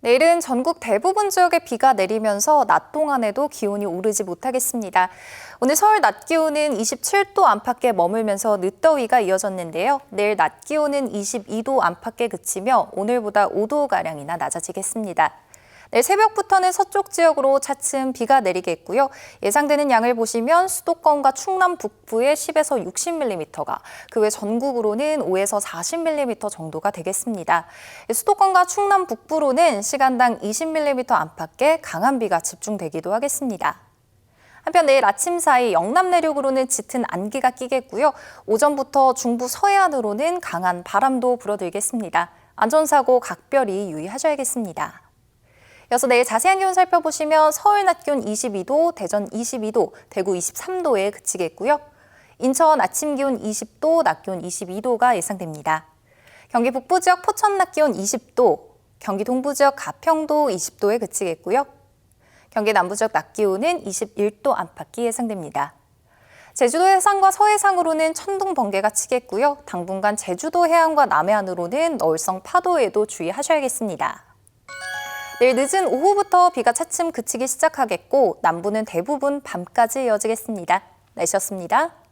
내일은 전국 대부분 지역에 비가 내리면서 낮 동안에도 기온이 오르지 못하겠습니다. 오늘 서울 낮 기온은 27도 안팎에 머물면서 늦더위가 이어졌는데요. 내일 낮 기온은 22도 안팎에 그치며 오늘보다 5도가량이나 낮아지겠습니다. 내일 새벽부터는 서쪽 지역으로 차츰 비가 내리겠고요. 예상되는 양을 보시면 수도권과 충남 북부에 10에서 60mm가, 그 외 전국으로는 5에서 40mm 정도가 되겠습니다. 수도권과 충남 북부로는 시간당 20mm 안팎의 강한 비가 집중되기도 하겠습니다. 한편 내일 아침 사이 영남 내륙으로는 짙은 안개가 끼겠고요. 오전부터 중부 서해안으로는 강한 바람도 불어들겠습니다. 안전사고 각별히 유의하셔야겠습니다. 이어서 내일 자세한 기온 살펴보시면 서울 낮 기온 22도, 대전 22도, 대구 23도에 그치겠고요. 인천 아침 기온 20도, 낮 기온 22도가 예상됩니다. 경기 북부 지역 포천 낮 기온 20도, 경기 동부 지역 가평도 20도에 그치겠고요. 경기 남부 지역 낮 기온은 21도 안팎이 예상됩니다. 제주도 해상과 서해상으로는 천둥 번개가 치겠고요. 당분간 제주도 해안과 남해안으로는 너울성 파도에도 주의하셔야겠습니다. 내일 늦은 오후부터 비가 차츰 그치기 시작하겠고 남부는 대부분 밤까지 이어지겠습니다. 날씨였습니다.